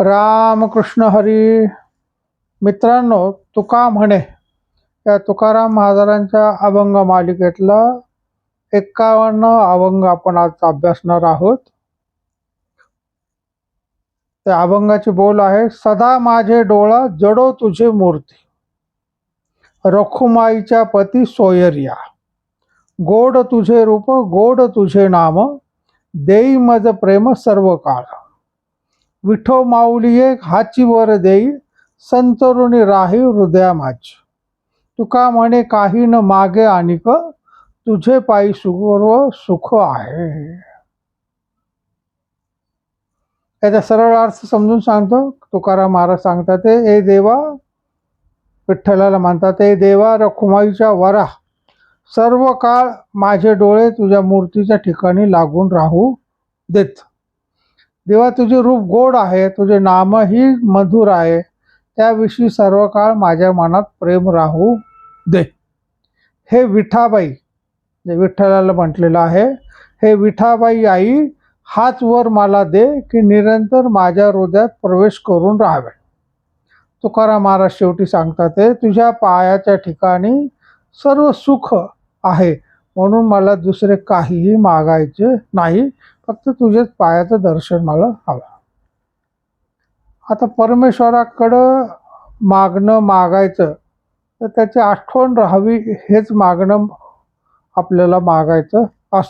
रामकृष्ण हरी. मित्रांनो तुका म्हणे या तुकाराम महाराजांच्या अभंग मालिकेतला एक्कावन्न अभंग आपण आज अभ्यासणार आहोत. त्या अभंगाची बोल आहे सदा माझे डोळा जडो तुझे मूर्ती रखुमाईच्या पती सोयरिया. गोड तुझे रूप गोड तुझे नाम देई मज प्रेम सर्व काळ विठो माऊली एक हाची वर देई संतरुणी राही हृदया माझी तुका म्हणे काही न मागे आणिक तुझे पायी सुगर्व सुख आहे. याचा सरळ अर्थ समजून सांगतो. तुकाराम महाराज सांगतात ते ए देवा विठ्ठलाला म्हणतात ए देवा रखुमाईच्या वरा सर्व काळ माझे डोळे तुझ्या मूर्तीच्या ठिकाणी लागून राहू देत. देवा तुझे रूप गोड आहे तुझे नामही मधुर आहे. त्याविषयी सर्व काळ माझ्या मनात प्रेम राहू दे. हे विठाबाई जे विठ्ठलाला म्हटलेलं आहे हे विठाबाई आई हाच वर मला दे की निरंतर माझ्या हृदयात प्रवेश करून राहावे. तुकाराम महाराज शेवटी सांगतात ते तुझ्या पायाच्या ठिकाणी सर्व सुख आहे म्हणून मला दुसरे काहीही मागायचे नाही. फक्त तुझ्याच पायाचं दर्शन मला हवं. आता परमेश्वराकडं मागणं मागायचं तर त्याची आठवण राहावी हेच मागणं आपल्याला मागायचं अस.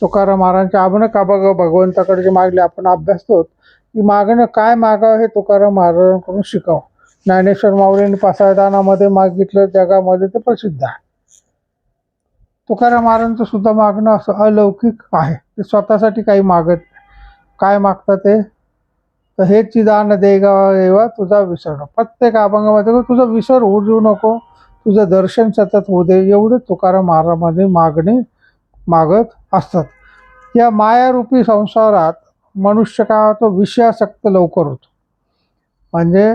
तुकाराम महाराजांच्या आपण का बघ भगवंताकडे जे मागले आपण अभ्यासतो की मागणं काय मागावं हे तुकाराम महाराजांकडून शिकावं. ज्ञानेश्वर माऊलींनी पासायदानामध्ये मागितलं जगामध्ये ते प्रसिद्ध आहे. तुकाराम महाराजांचं सुद्धा मागणं असं अलौकिक आहे. ते स्वतःसाठी काही मागत काय मागतात ते? तर हे चिदान देगा देवा तुझा विसर नको. प्रत्येक अभंगामध्ये तुझा विसर होऊ नको. तुझं दर्शन सतत होऊ दे. एवढे तुकाराम महारामध्ये मागणी मागत असतात. या मायारूपी संसारात मनुष्य का तो विषयासक्त लवकर होतो. म्हणजे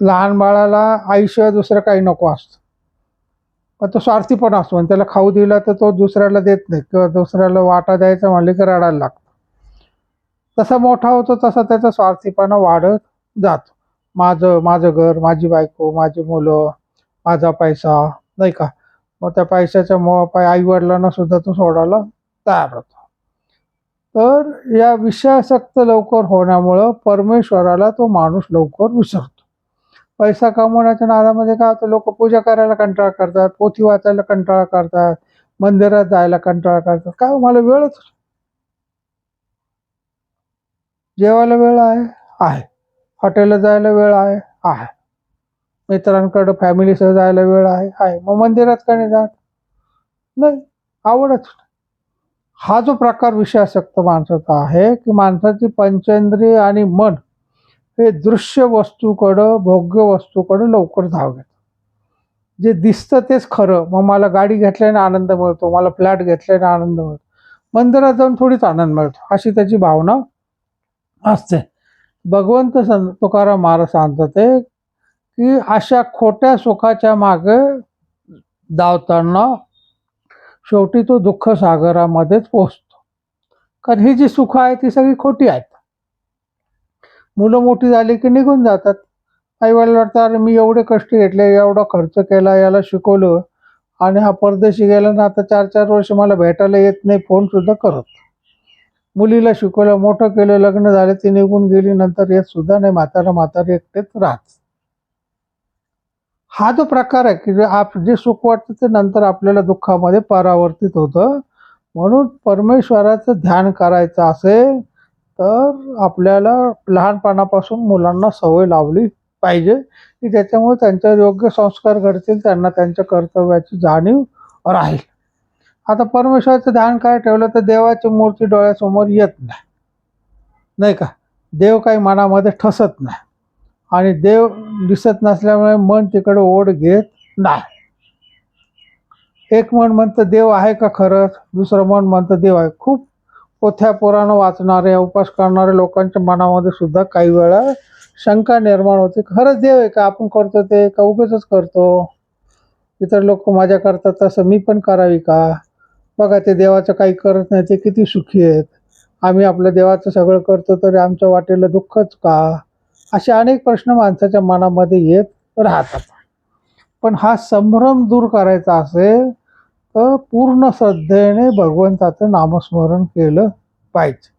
लहान बाळाला आईशिवाय दुसरं काही नको असतं. तो स्वार्थीपणा असतो आणि त्याला खाऊ दिला तर तो दुसऱ्याला देत नाही किंवा दुसऱ्याला वाटा द्यायचा म्हणले की रडायला लागतो. तसा मोठा होतो तसा त्याचा स्वार्थीपणा वाढत जातो. माझं माझं घर माझी बायको माझी मुलं माझा पैसा नाही का? मग त्या पैशाच्या मो पाय आईवडिलांना सुद्धा तो सोडायला तयार होतो. तर या विषयासक्त लवकर होण्यामुळं परमेश्वराला तो माणूस लवकर विसरतो. पैसा कमवण्याच्या नादामध्ये काय होतं? लोक पूजा करायला कंटाळा करतात पोथी वाचायला कंटाळा करतात मंदिरात जायला कंटाळा करतात. काय हो, मला वेळच जेवायला वेळ आहे? आहे. हॉटेलला जायला वेळ आहे? आहे. मित्रांकडं फॅमिलीसह जायला वेळ आहे? आहे. मग मंदिरात का नाही जात? नाही. आवडच हा जो प्रकार विषयासक्त माणसाचा आहे की माणसाची पंचेंद्रिय आणि मन हे दृश्य वस्तूकडं भोग्य वस्तूकडं लवकर धाव घेतात जे दिसतं तेच खरं. मग मला गाडी घेतल्याने आनंद मिळतो मला फ्लॅट घेतल्याने आनंद मिळतो. मंदिरात जाऊन थोडीच आनंद मिळतो. अशी त्याची भावना असते. भगवंत सं तुकाराम महाराज सांगतात ते की अशा खोट्या सुखाच्या मागे धावताना शेवटी तो दुःख सागरामध्येच पोचतो कारण ही जी सुख आहे ती सगळी खोटी आहेत. मुलं मोठी झाली की निघून जातात. आई वडील वाटतं अरे मी एवढे कष्ट घेतले एवढा खर्च केला याला शिकवलं आणि हा परदेशी गेला ना आता चार चार वर्ष मला भेटायला येत नाही फोन सुद्धा करत मुलीला शिकवलं मोठं केलं लग्न झालं ती निघून गेली नंतर येत सुद्धा नाही म्हातारा म्हातारी एकटेच राहत. हा जो प्रकार आहे की जे आप जे सुख वाटतं ते नंतर आपल्याला दुःखामध्ये परावर्तित होतं. म्हणून परमेश्वराचं ध्यान करायचं असेल तर आपल्याला लहानपणापासून मुलांना सवय लावली पाहिजे की त्याच्यामुळे त्यांच्यावर योग्य संस्कार घडतील त्यांना त्यांच्या कर्तव्याची जाणीव राहील. आता परमेश्वराचं ध्यान काय ठेवलं तर देवाची मूर्ती डोळ्यासमोर येत नाही. नाही का? देव काही मनामध्ये ठसत नाही. आणि देव दिसत नसल्यामुळे मन तिकडे ओढ घेत नाही. एक मन म्हणतं देव आहे का खरंच? दुसरं मन म्हणतं देव आहे. खूप पोथ्या पुराण वाचणारे उपास करणाऱ्या लोकांच्या मनामध्ये सुद्धा काही वेळा शंका निर्माण होते. खरंच देव आहे का? आपण करतो ते का? उगेच करतो. इतर लोक माझ्या करतात तसं मी पण करावी का? बघा ते देवाचं काही करत नाही ते किती सुखी आहेत. आम्ही आपल्या देवाचं सगळं करतो तरी आमच्या वाटेला दुःखच का? असे अनेक प्रश्न माणसाच्या मनामध्ये येत राहतात. पण हा संभ्रम दूर करायचा असेल तर पूर्ण श्रद्धेने भगवंताचं नामस्मरण केलं पाहिजे.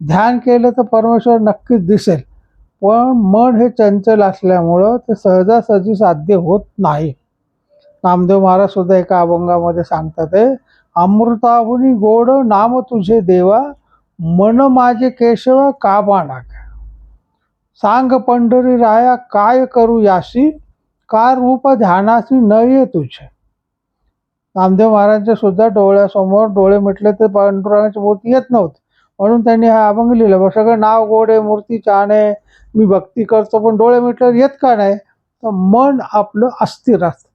ध्यान केलं तर परमेश्वर नक्कीच दिसेल पण मन हे चंचल असल्यामुळं ते सहजासहजी साध्य होत नाही. नामदेव महाराज सुद्धा एका अभंगामध्ये सांगतात आहे अमृताहुनी गोड नाम तुझे देवा मन माझे केशव का बाणाक? सांग पंढरी राया काय करू याशी का रूप ध्यानाशी न ये तुझे? नामदेव महाराजांच्या सुद्धा डोळ्यासमोर डोळे मिटले तर पांडुरंगाची मूर्ती येत नव्हती. म्हणून त्यांनी हा अभंग लिहिला. मग सगळं नाव गोडे मूर्ती छान मी भक्ती करतो पण डोळे मिटल्यावर येत का नाही? तर मन आपलं अस्थिर असतं.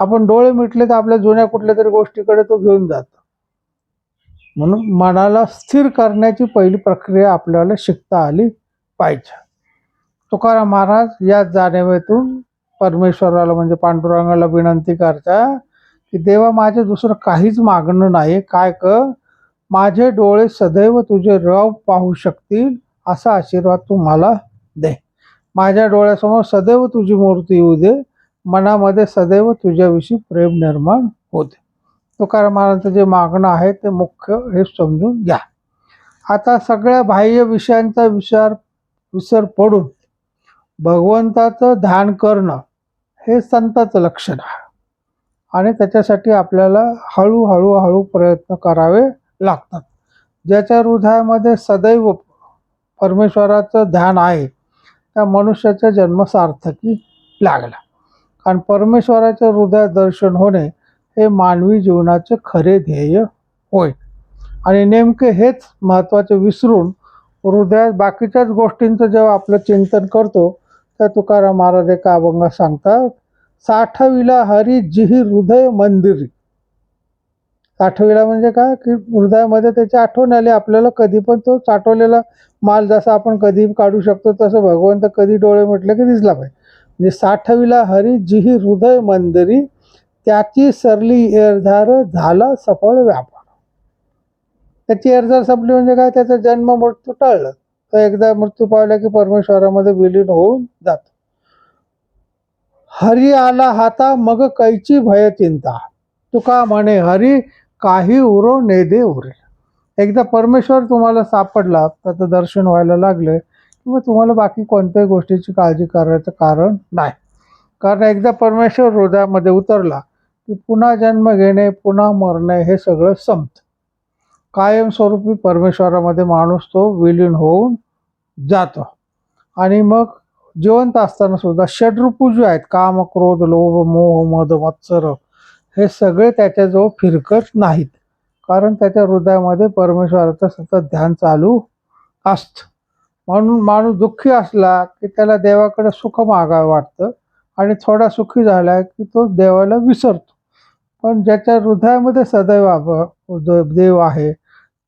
आपण डोळे मिटले तर आपल्या जुन्या कुठल्या तरी गोष्टीकडे तो घेऊन जातो. म्हणून मनाला स्थिर करण्याची पहिली प्रक्रिया आपल्याला शिकता आली पाहिजे. तुकाराम महाराज या जाणिवेतून परमेश्वराला म्हणजे पांडुरंगाला विनंती करता की देवा माझे दुसरं काहीच मागणं नाही काय क माझे डोळे सदैव तुझे रव पाहू शकतील असा आशीर्वाद तू मला दे. माझ्या डोळ्यासमोर सदैव तुझी मूर्ती येऊ दे. मनामध्ये सदैव तुझ्याविषयी प्रेम निर्माण होते. तुकाराम महाराजांचं जे मागणं आहे ते मुख्य हे समजून घ्या. आता सगळ्या बाह्य विषयांचा विचार विसर पडून भगवंताचं ध्यान करणं हे संताचं लक्षण आहे. आणि त्याच्यासाठी आपल्याला हळूहळू हळू प्रयत्न करावे लागतात. ज्याच्या हृदयामध्ये सदैव परमेश्वराचं ध्यान आहे त्या मनुष्याचा जन्म सार्थकी लागला. कारण परमेश्वराच्या हृदयात दर्शन होणे हे मानवी जीवनाचे खरे ध्येय होय. आणि नेमके हेच महत्त्वाचे विसरून हृदयात बाकीच्याच गोष्टींचं जेव्हा आपलं चिंतन करतो त्या तुकाराम महाराज एका अभंगात सांगतात साठविला हरी जिही हृदय मंदिरी. साठविला म्हणजे काय? की हृदयामध्ये त्याची आठवण आली आपल्याला कधी पण तो साठवलेला माल जसा आपण कधी काढू शकतो तसं भगवंत कधी डोळे म्हटले की दिसला पाहिजे. म्हणजे साठविला हरी जिही हृदय मंदिरी त्याची सरली एरधार झाला सफळ व्यापार. त्याची एरधार संपली म्हणजे काय? त्याचा जन्म मृत्यू टळलं. तर एकदा मृत्यू पावला की परमेश्वरामध्ये विलीन होऊन जातो. हरी आला हाता मग कैची भय चिंता. तुका म्हणे हरी काही उरो नेदे उरे. एकदा परमेश्वर तुम्हाला सापडला त्याचं दर्शन व्हायला लागलं किंवा तुम्हाला बाकी कोणत्याही गोष्टीची काळजी करायचं कारण नाही. कारण एकदा परमेश्वर हृदयामध्ये उतरला की पुन्हा जन्म घेणे पुन्हा मरणे हे सगळं संपतं. कायमस्वरूपी परमेश्वरामध्ये माणूस तो विलीन होऊन जातो. आणि मग जिवंत असताना सुद्धा षडरूपू जे आहेत काम क्रोध लोभ मोह मद मत्सर हे सगळे त्याच्याजवळ फिरकत नाहीत. कारण त्याच्या हृदयामध्ये परमेश्वराचं सतत ध्यान चालू असतं. म्हणून माणूस दुःखी असला की त्याला देवाकडे सुख मागावं वाटतं आणि थोडा सुखी झाला की तो देवाला विसरतो. पण ज्याच्या हृदयामध्ये सदैव द- देव आहे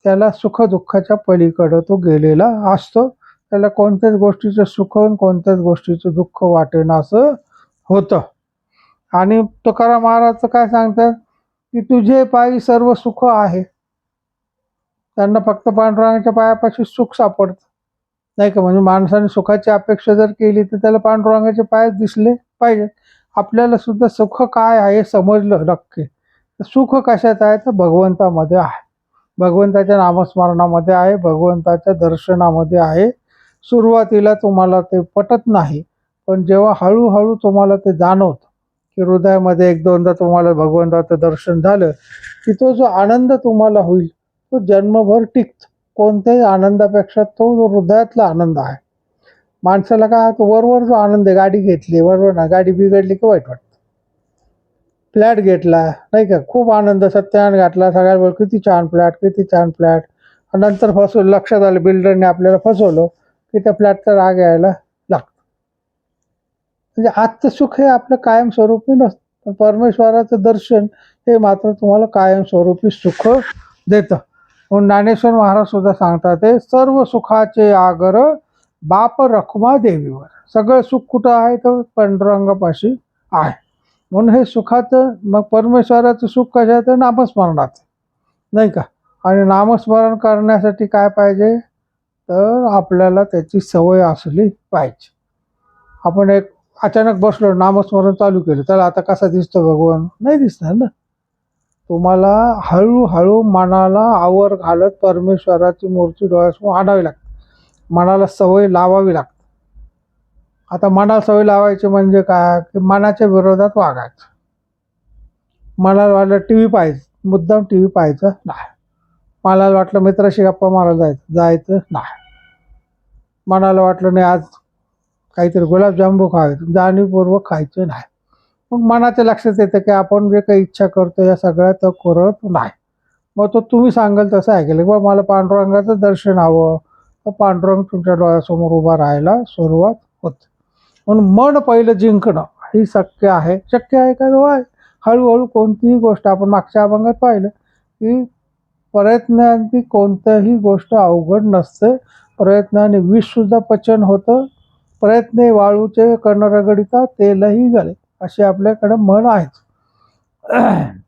त्याला सुखदुःखाच्या पलीकडं तो गेलेला असतो. त्याला कोणत्याच गोष्टीचं सुख आणि कोणत्याच गोष्टीचं दुःख वाटेन असं होतं. आणि तुकाराम महाराजचं काय सांगतात? की तुझे पायी सर्व सुख आहे. त्यांना फक्त पांडुरंगाच्या पायापाशी सुख सापडतं. नाही का? म्हणजे माणसाने सुखाची अपेक्षा जर केली तर त्याला पांडुरंगाचे पाय दिसले पाहिजे आपल्याला सुद्धा सुख काय आहे समजलं नक्की. सुख कशात आहे? तर भगवंतामध्ये आहे. भगवंताच्या नामस्मरणामध्ये आहे भगवंताच्या दर्शनामध्ये आहे. सुरुवातीला तुम्हाला ते पटत नाही पण जेव्हा हळूहळू तुम्हाला ते जाणवतं की हृदयामध्ये एक दोनदा तुम्हाला भगवंताचं दर्शन झालं की तो जो आनंद तुम्हाला होईल तो जन्मभर टिकतो. कोणत्याही आनंदापेक्षा तो जो हृदयातला आनंद आहे. माणसाला काय तो वरवर जो आनंद आहे गाडी घेतली बरोबर ना गाडी बिघडली की वाईट वाटतं. फ्लॅट घेतला नाही का? खूप आनंद सत्यान घातला सगळ्या वेळ किती छान फ्लॅट किती छान फ्लॅट. नंतर फसवलं लक्षात आलं बिल्डरने आपल्याला फसवलं. की त्या फ्लॅटचा राग यायला लागतो. म्हणजे आजचं सुख हे आपलं कायमस्वरूपी नसतं. परमेश्वराचं दर्शन हे मात्र तुम्हाला कायमस्वरूपी सुख देतं. म्हणून ज्ञानेश्वर महाराज सुद्धा सांगतात ते सर्व सुखाचे आगर बाप रखमा देवीवर. सगळं सुख कुठं आहे? तर पांडुरंगापाशी आहे. म्हणून हे सुखाचं मग परमेश्वराचं सुख कशाचं? नामस्मरणाचं. नाही का? आणि नामस्मरण करण्यासाठी काय पाहिजे? तर आपल्याला त्याची सवय असली पाहिजे. आपण एक अचानक बसलो नामस्मरण चालू केलं त्याला आता कसा दिसतो भगवान? नाही दिसणार ना. तुम्हाला हळूहळू मनाला आवर घालत परमेश्वराची मूर्ती डोळ्यासमोर आणावी लागते. मनाला सवय लावावी लागते. आता मनाला सवय लावायची म्हणजे काय? की मनाच्या विरोधात वागायचं. मनाला वाटलं टी व्ही पाहायचं मुद्दाम टी व्ही पाहायचं नाही. मला वाटलं मित्राशी गप्पा मारायला जायचं जायचं नाही. मनाला वाटलं नाही आज काहीतरी गुलाबजांबू खावे जाणीवपूर्वक खायचं नाही. मग मनाच्या लक्षात येतं की आपण जे काही इच्छा करतो या सगळ्या तर करत नाही. मग तो तुम्ही सांगाल तसं ऐकलं बा मला पांडुरंगाचं दर्शन हवं. तर पांडुरंग तुमच्या डोळ्यासमोर उभा राहायला सुरुवात होते. म्हणून मन पहिलं जिंकणं ही शक्य आहे. शक्य आहे का? आहे हळूहळू कोणतीही गोष्ट आपण मागच्या अभंगात पाहिलं की प्रयत्नांती कोणतंही गोष्ट अवघड नसते. प्रयत्नाने विषसुद्धा पचन होतं. प्रयत्ने वाळूचे कर्ण तेलही गळे असे आपल्याकडं मन आहेच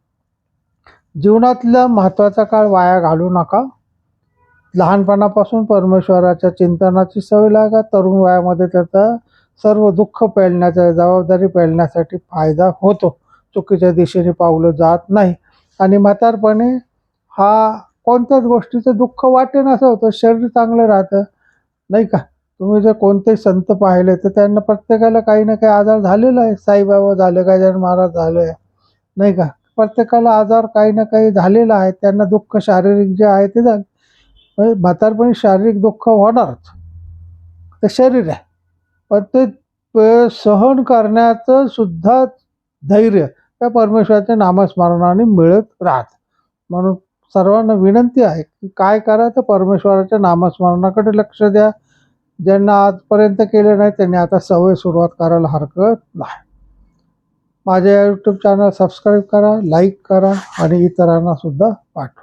जीवनातला महत्त्वाचा काळ वाया घालू नका. लहानपणापासून परमेश्वराच्या चिंतनाची सवय लागा. तरुण वयामध्ये त्याचा सर्व दुःख पेलण्याचा जबाबदारी पेलण्यासाठी फायदा होतो. चुकीच्या दिशेने पावलं जात नाही. आणि म्हातारपणे हा कोणत्याच गोष्टीचं दुःख वाटेन असं होतं. शरीर चांगलं राहतं. नाही का? तुम्ही जर कोणतेही संत पाहिले तर त्यांना प्रत्येकाला काही ना काही आजार झालेला आहे. साईबाबा झाले गजानन महाराज झाले. नाही का? प्रत्येकाला आजार काही ना काही झालेला आहे. त्यांना दुःख शारीरिक जे आहे ते झालं. म्हणजे म्हातारपणी शारीरिक दुःख होणारच. ते शरीर आहे. पण ते ते सहन करण्याचं सुद्धा धैर्य त्या परमेश्वराच्या नामस्मरणाने मिळत राहत. म्हणून सर्वांना विनंती आहे की काय करा तर परमेश्वराच्या नामस्मरणाकडे लक्ष द्या. ज्यांना आजपर्यंत केले नाही त्यांनी आता सवय सुरुवात करायला हरकत नाही. माझ्या यूट्यूब चॅनल सबस्क्राईब करा लाईक करा आणि इतरांनासुद्धा पाठवा.